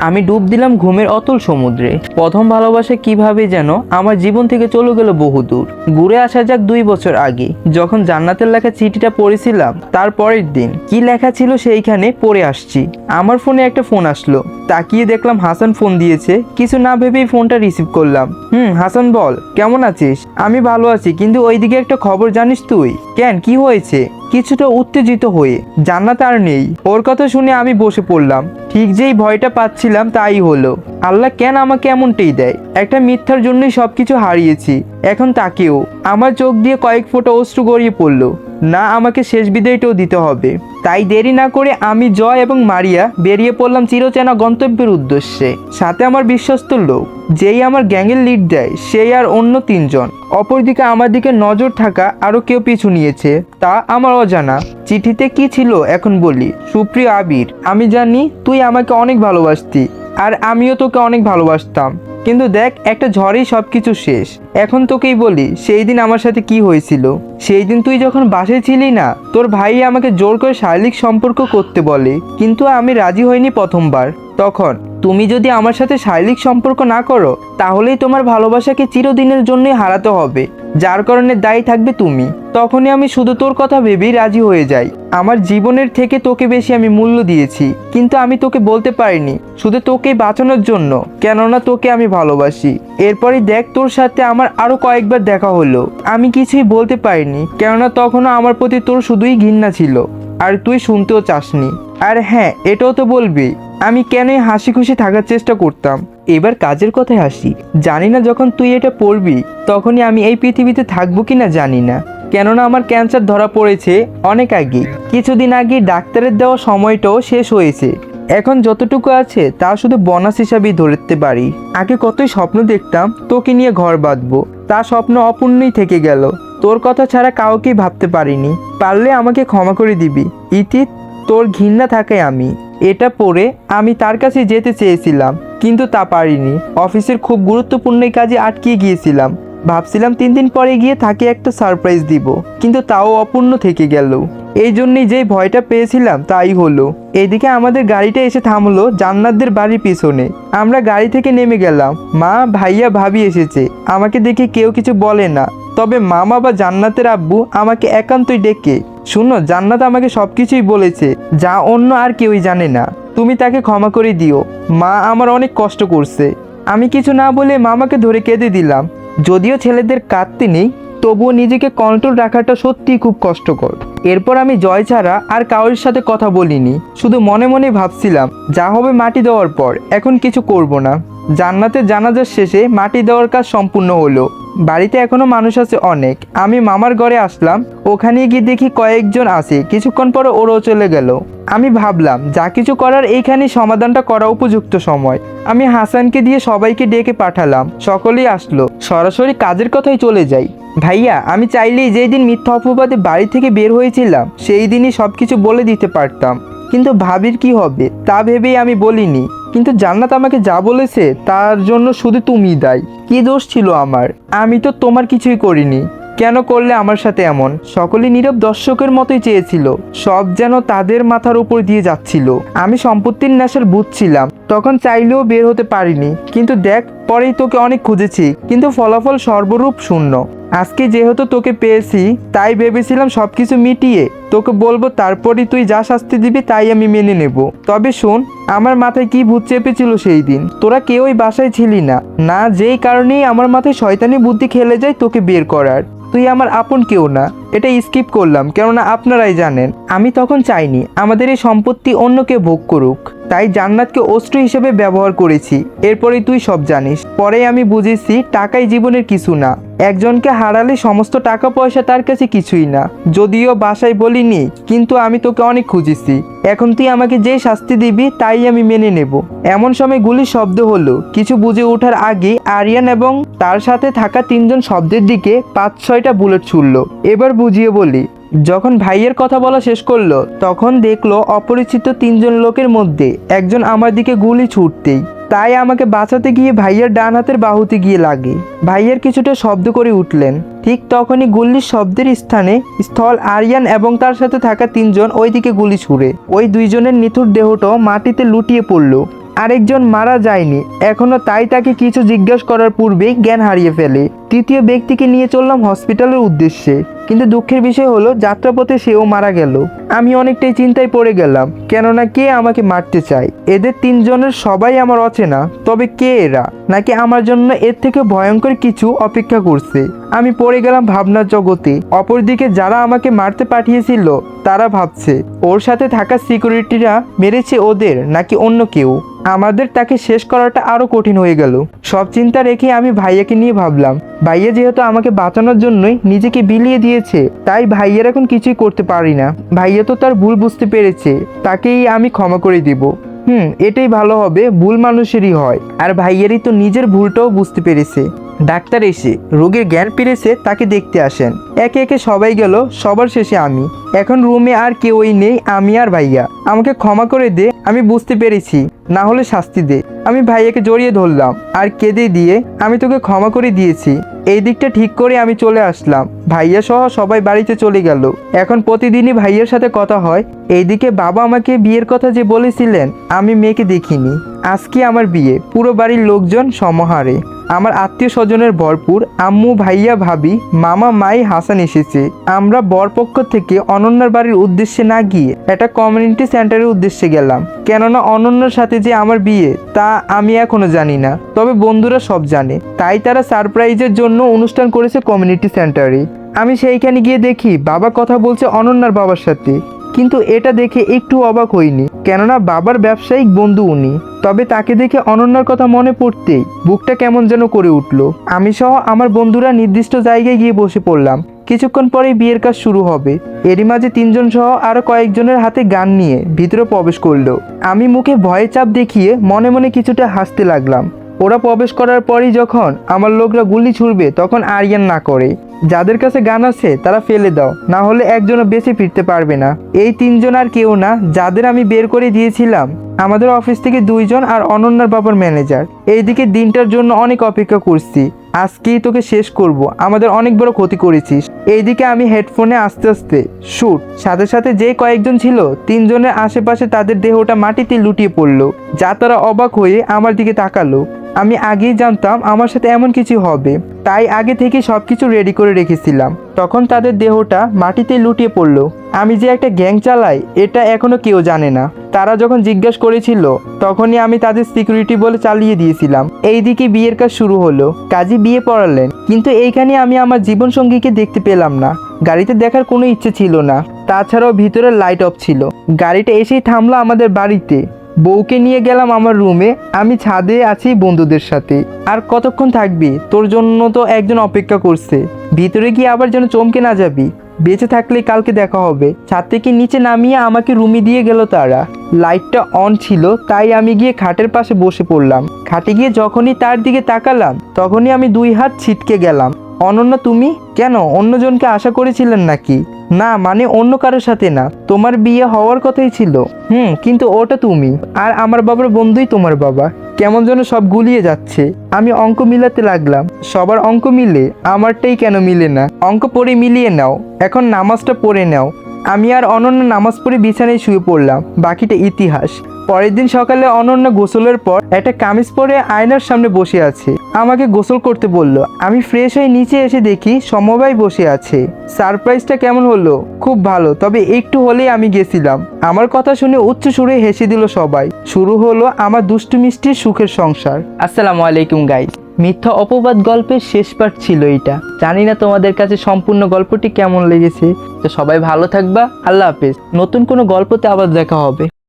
আমি ডুব দিলাম ঘুমের অতল সমুদ্রে। প্রথম ভালোবাসা কীভাবে যেন আমার জীবন থেকে চলে গেল বহুদূর। ঘুরে আসা যাক দুই বছর আগে। যখন জান্নাতের লেখা চিঠিটা পড়েছিলাম, তার পরের দিন। কি লেখা ছিল সেইখানে পড়ে আসছি। আমার ফোনে একটা ফোন আসলো। তাকিয়ে দেখলাম হাসান ফোন দিয়েছে। কিছু না ভেবেই ফোনটা রিসিভ করলাম। হুম, হাসান বল, কেমন আছিস? আমি ভালো আছি, কিন্তু ওইদিকে একটা খবর জানিস তুই? কেন, কি হয়েছে? কিছুটা উত্তেজিত হয়ে, জান্নাত আর নেই। ওর কথা শুনে আমি বসে পড়লাম। ঠিক যেই ভয়টা পাচ্ছিলাম তাই হলো। আল্লাহ কেন আমাকে এমনটাই দেয়? একটা মিথ্যার জন্যই সবকিছু হারিয়েছি। এখন তাকেও। আমার চোখ দিয়ে কয়েক ফোঁটা অশ্রু গড়িয়ে পড়ল। না আমাকে শেষ বিদায়টাও দিতে হবে। তাই দেরি না করে আমি জয় এবং মারিয়া বেরিয়ে পড়লাম চিরচেনা গন্তব্যের উদ্দেশ্যে। সাথে আমার বিশ্বস্ত লোক, যেই আমার গ্যাংয়ের লিড দেয়, সেই আর অন্য তিনজন। অপরদিকে আমার দিকে নজর থাকা আরও কেউ পিছু নিয়েছে, তা আমার অজানা। চিঠিতে কি ছিল এখন বলি, সুপ্রিয় আবির, আমি জানি তুই আমাকে অনেক ভালোবাসতি, আর আমিও তোকে অনেক ভালোবাসতাম। কিন্তু দেখ, একটা ঝড়েই সব কিছু শেষ। এখন তোকেই বলি, সেই দিন আমার সাথে কি হয়েছিল? সেই দিন তুই যখন বাসে ছিলি না, তোর ভাই আমাকে জোর করে শারীরিক সম্পর্ক করতে বলে, কিন্তু আমি রাজি হইনি প্রথমবার। তখন তুমি যদি আমার সাথে শারীরিক সম্পর্ক না করো, তাহলেই তোমার ভালোবাসাকে চিরদিনের জন্যই হারাতে হবে। যার কারণে দায়ী থাকবে তুমি। তখনই আমি শুধু তোর কথা ভেবেই রাজি হয়ে যাই। আমার জীবনের থেকে তোকে বেশি আমি মূল্য দিয়েছি, কিন্তু আমি তোকে বলতে পারিনি। শুধু তোকে বাঁচানোর জন্য। কেননা তোকে আমি ভালোবাসি। এরপরই দেখ তোর সাথে আমার আরও কয়েকবার দেখা হলো। আমি কিছুই বলতে পারিনি, কেননা তখনও আমার প্রতি তোর শুধুই ঘৃণা ছিল। আর তুই শুনতেও চাসনি। আর হ্যাঁ এটাও তো বলবি। আমি কেনই হাসি খুশি থাকার চেষ্টা করতাম? এবার কাজের কথায় হাসি জানি না যখন তুই এটা পড়বি, তখনই আমি এই পৃথিবীতে থাকব কি না জানি না। কেননা আমার ক্যান্সার ধরা পড়েছে অনেক আগে কিছুদিন আগে ডাক্তারের দেওয়া সময়টাও শেষ হয়েছে। এখন যতটুকু আছে, তা শুধু বোনাস হিসাবেই ধরতে পারি। আগে কতই স্বপ্ন দেখতাম, তোকে নিয়ে ঘর বাঁধবো। তা স্বপ্ন অপূর্ণই থেকে গেল। তোর কথা ছাড়া কাউকেই ভাবতে পারিনি। পারলে আমাকে ক্ষমা করে দিবি। ইতি তোর ঘৃণা থাকে আমি। এটা পরে আমি তার কাছে যেতে চেয়েছিলাম, কিন্তু তা পারিনি। অফিসের খুব গুরুত্বপূর্ণ কাজে আটকে গিয়েছিলাম। ভাবছিলাম তিন দিন পরে গিয়ে তাকে একটা সারপ্রাইজ দিব, কিন্তু তাও অপূর্ণ থেকে গেল। এই জন্যই যেই ভয়টা পেয়েছিলাম তাই হলো। এদিকে আমাদের গাড়িটা এসে থামলো জান্নাতদের বাড়ির পিছনে। আমরা গাড়ি থেকে নেমে গেলাম। মা, ভাইয়া, ভাবি এসেছে। আমাকে দেখে কেউ কিছু বলে না। তবে মামা বা জান্নাতের আব্বু আমাকে একান্তই ডেকে শুনো, জান্নাত আমাকে সব কিছুই বলেছে, যা অন্য আর কেউই জানে না। তুমি তাকে ক্ষমা করে দিও। মা আমার অনেক কষ্ট করছে। আমি কিছু না বলে মামাকে ধরে কেঁদে দিলাম। যদিও ছেলেদের কাঁদতে নেই তবুও নিজেকে কন্ট্রোল রাখাটা সত্যিই খুব কষ্টকর। এরপর আমি জয় ছাড়া আর কারোর সাথে কথা বলিনি, শুধু মনে মনে ভাবছিলাম, যা হবে মাটি দেওয়ার পর, এখন কিছু করব না। জান্নাতের জানাজার শেষে মাটি দেওয়ার কাজ সম্পূর্ণ হলো। বাড়িতে এখনও মানুষ আছে অনেক। আমি মামার ঘরে আসলাম, ওখানে গিয়ে দেখি কয়েকজন আছে, কিছুক্ষণ পরে ওরও চলে গেল। আমি ভাবলাম, যা কিছু করার এইখানে সমাধানটা করা উপযুক্ত সময়। আমি হাসানকে দিয়ে সবাইকে ডেকে পাঠালাম, সকলেই আসলো। সরাসরি কাজের কথাই চলে যাই। ভাইয়া, আমি চাইলেই যেই দিন মিথ্যা অপবাদে বাড়ি থেকে বের হয়েছিলাম সেই দিনই সব কিছু বলে দিতে পারতাম। কিন্তু ভাবির কি হবে, তা ভেবেই আমি বলিনি। কিন্তু জান্নাত আমাকে যা বলেছে, তার জন্য শুধু তুমি দায়ী। কি দোষ ছিল আমার? আমি তো তোমার কিছুই করিনি। কেন করলে আমার সাথে এমন? সকলে নীরব দর্শকের মতোই চেয়েছিল। সব যেন তাদের মাথার উপর দিয়ে যাচ্ছিল। আমি সম্পত্তির নেশার বুঝছিলাম তখন চাইলেও বের হতে পারিনি। কিন্তু দেখ, পরেই তোকে অনেক খুঁজেছি। কিন্তু ফলাফল সর্বরূপ শূন্য। আজকে যেহেতু তোকে পেয়েছি, তাই ভেবেছিলাম সবকিছু মিটিয়ে তোকে বলব তারপরই তুই যা শাস্তি দিবি তাই আমি মেনে নেব। তবে শোন, আমার মাথায় কি ভূত চেপেছিল সেই দিন? তোরা কেউই বাসায় ছিলি না। না, যেই কারণেই আমার মাথায় শয়তানি বুদ্ধি খেলে যায় তোকে বের করার। তুই আমার আপন কেউ না। এটা স্কিপ করলাম, কেননা আপনারাই জানেন, আমি তখন চাইনি আমাদের এই সম্পত্তি অন্য কেউ ভোগ করুক। তাই জান্নাতকে অস্ত্র হিসেবে ব্যবহার করেছি। এরপরেই তুই সব জানিস। পরে আমি বুঝেছি, টাকাই জীবনের কিছু না। একজনকে হারালে সমস্ত টাকা পয়সা তার কাছে কিছুই না। যদিও বাসায় বলিনি, কিন্তু আমি তোকে অনেক খুঁজেছি। এখন তুই আমাকে যে শাস্তি দিবি, তাই আমি মেনে নেব। এমন সময় গুলির শব্দ হলো। কিছু বুঝে ওঠার আগে আরিয়ান এবং তার সাথে থাকা তিনজন শব্দের দিকে পাঁচ, ছয়টা বুলেট ছুড়ল। এবার বুঝিয়ে বলি, যখন ভাইয়ের কথা বলা শেষ করল, তখন দেখল অপরিচিত তিনজন লোকের মধ্যে একজন আমার দিকে গুলি ছুটতেই তাই আমাকে বাঁচাতে গিয়ে ভাইয়ের ডান হাতের বাহুতে গিয়ে লাগে। ভাইয়ের কিছুটা শব্দ করে উঠলেন। ঠিক তখনই গুল্লির শব্দের স্থানে স্থল আরিয়ান এবং তার সাথে থাকা তিনজন ওইদিকে গুলি ছুড়ে। ওই দুইজনের নিথুর দেহটাও মাটিতে লুটিয়ে পড়ল। আরেকজন মারা যায়নি। এখনও তাই তাকে কিছু জিজ্ঞেস করার পূর্বেই জ্ঞান হারিয়ে ফেলে। তৃতীয় ব্যক্তিকে নিয়ে চললাম হসপিটালের উদ্দেশ্যে। কিন্তু দুঃখের বিষয় হলো, যাত্রাপথে সেও মারা গেল। আমি অনেকটাই চিন্তায় পড়ে গেলাম, কেননা কে আমাকে মারতে চায়? এদের তিনজনের সবাই আমার অচেনা, তবে কে এরা? নাকি আমার জন্য এর থেকে ভয়ঙ্কর কিছু অপেক্ষা করছে? আমি পড়ে গেলাম ভাবনার জগতে। অপরদিকে যারা আমাকে মারতে পাঠিয়েছিল, তারা ভাবছে, ওর সাথে থাকা সিকিউরিটিরা মেরেছে ওদের, নাকি অন্য কেউ? আমাদের তাকে শেষ করাটা আরও কঠিন হয়ে গেল। সব চিন্তা রেখে আমি ভাইয়াকে নিয়ে ভাবলাম ভাইয়া যেহেতু আমাকে বাঁচানোর জন্যই নিজেকে বিলিয়ে দিয়েছে, তাই ভাইয়ার এখন কিছুই করতে পারি না। ভাইয়া তো তার ভুল বুঝতে পেরেছে, তাকেই আমি ক্ষমা করে দিব। হুম, এটাই ভালো হবে, ভুল মানুষেরই হয়। আর ভাইয়ারই তো নিজের ভুলটাও বুঝতে পেরেছে। ডাক্তার এসে রোগীর জ্ঞান ফিরেছে তাকে দেখতে আসেন। একে একে সবাই গেল, সবার শেষে আমি। এখন রুমে আর কেউই নেই, আমি আর ভাইয়া। আমাকে ক্ষমা করে দে, আমি বুঝতে পেরেছি। না হলে শাস্তি দে। আমি ভাইয়াকে জড়িয়ে ধরলাম, আর কেঁদে দিয়ে আমি তোকে ক্ষমা করে দিয়েছি। এই দিকটা ঠিক করে আমি চলে আসলাম। ভাইয়া সহ সবাই বাড়িতে চলে গেল। এখন প্রতিদিনই ভাইয়ের সাথে কথা হয়। এইদিকে বাবা আমাকে বিয়ের কথা যে বলেছিলেন, আমি মেয়েকে দেখিনি। আজকে আমার বিয়ে। পুরো বাড়ির লোকজন সমাহারে। আমার আত্মীয় স্বজনের ভরপুর আম্মু, ভাইয়া, ভাবি, মামা, মাই হাসান এসেছে। আমরা বরপক্ষ থেকে অনন্যার বাড়ির উদ্দেশ্যে না গিয়ে একটা কমিউনিটি সেন্টারের উদ্দেশ্যে গেলাম। কেননা অনন্যার সাথে যে আমার বিয়ে, তা আমি এখনও জানি না। তবে বন্ধুরা সব জানে, তাই তারা সারপ্রাইজের জন্য অনুষ্ঠান করেছে কমিউনিটি সেন্টারে আমি সেইখানে গিয়ে দেখি, বাবা কথা বলছে অনন্যার বাবার সাথে। কিন্তু এটা দেখে একটু অবাক হইনি। কেননা বাবার ব্যবসায়িক বন্ধু উনি, তবে তাকে দেখে অনন্যার কথা মনে পড়তেই বুকটা কেমন যেন করে উঠল। আমি সহ আমার বন্ধুরা নির্দিষ্ট জায়গায় গিয়ে বসে পড়লাম। কিছুক্ষণ পরেই বিয়ের কাজ শুরু হবে। এরই মাঝে তিনজন সহ আরও কয়েকজনের হাতে গান নিয়ে ভিতরে প্রবেশ করল। আমি মুখে ভয়ে চাপ দেখিয়ে মনে মনে কিছুটা হাসতে লাগলাম। ওরা প্রবেশ করার পরই যখন আমার লোকরা গুলি ছুড়বে, তখন আরিয়ান না করে। যাদের কাছে গান আছে, তারা ফেলে দাও, না হলে একজনও বেঁচে ফিরতে পারবে না। এই তিনজন আর কেউ না, যাদের আমি বের করে দিয়েছিলাম, আমাদের অফিস থেকে দুইজন আর অনন্যার বাবার ম্যানেজার। এইদিকে দিনটার জন্য অনেক অপেক্ষা করছি। আজকেই তোকে শেষ করব, আমাদের অনেক বড় ক্ষতি করেছিস। এইদিকে আমি হেডফোনে আস্তে আস্তে, শুট, সাথে সাথে যে কয়েকজন ছিল, তিনজনের আশেপাশে তাদের দেহটা মাটিতে লুটিয়ে পড়ল, যা তারা অবাক হয়ে আমার দিকে তাকালো। আমি আগেই জানতাম আমার সাথে এমন কিছু হবে। তাই আগে থেকে সব কিছু রেডি করে রেখেছিলাম। তখন তাদের দেহটা মাটিতে লুটিয়ে পড়ল। আমি যে একটা গ্যাং চালাই, এটা এখনও কেউ জানে না। তারা যখন জিজ্ঞেস করেছিল, তখনই আমি তাদের সিকিউরিটি বলে চালিয়ে দিয়েছিলাম। এইদিকে বিয়ের কাজ শুরু হলো। কাজী বিয়ে পড়ালেন। কিন্তু এইখানে আমি আমার জীবন সঙ্গীকে দেখতে পেলাম না। গাড়িতে দেখার কোনো ইচ্ছে ছিল না। তাছাড়াও ভিতরে লাইট অফ ছিল। গাড়িটা এসেই থামলো আমাদের বাড়িতে। বউকে নিয়ে গেলাম আমার রুমে। আমি ছাদে আছি বন্ধুদের সাথে। আর কতক্ষণ থাকবি? তোর জন্য তো একজন অপেক্ষা করছে। ভিতরে গিয়ে আবার যেন চমকে না যাবি। বেঁচে থাকলে কালকে দেখা হবে। ছাদ থেকে নিচে নামিয়ে আমাকে রুমি দিয়ে গেল তারা। লাইটটা অন ছিল, তাই আমি গিয়ে খাটের পাশে বসে পড়লাম। খাটে গিয়ে যখনই তার দিকে তাকালাম, তখনই আমি দুই হাত ছিটকে গেলাম। অনন্য, তুমি? কেন? অন্যজনকে আশা করেছিলেন নাকি? না মানে অন্য কারোর সাথে না। তোমার বিয়ে হওয়ার কথাই ছিল। হুম, কিন্তু ওটা তুমি। আর আমার বাবার বন্ধুই তোমার বাবা। কেমন যেন সব গুলিয়ে যাচ্ছে। আমি অঙ্ক মিলাতে লাগলাম। সবার অঙ্ক মিলে, আমারটাই কেন মিলে না? অঙ্ক পড়ে মিলিয়ে নাও। এখন নামাজটা পড়ে নাও। আমি আর অনন্য নামাজ পড়ে বিছানায় শুয়ে পড়লাম। বাকিটা ইতিহাস। পরের দিন সকালে অনন্য গোসলের পর একটা কামিজ পরে আয়নার সামনে বসে আছে। আমাকে গোসল করতে বলল। আমি ফ্রেশ হয়ে নিচে এসে দেখি সমবায় বসে আছে। সারপ্রাইজটা কেমন হলো? খুব ভালো, তবে একটু হলেই আমি গেছিলাম। আমার কথা শুনে উচ্চ সুরে হেসে দিল সবাই। শুরু হলো আমার দুষ্টু মিষ্টির সুখের সংসার। আসসালামু আলাইকুম গাইজ মিথ্যা অপবাদ গল্পের শেষ পার্ট ছিল এটা। জানি না তোমাদের কাছে সম্পূর্ণ গল্পটি কেমন লেগেছে। তো সবাই ভালো থাকবা। আল্লাহ হাফেজ। নতুন কোনো গল্পতে আবার দেখা হবে।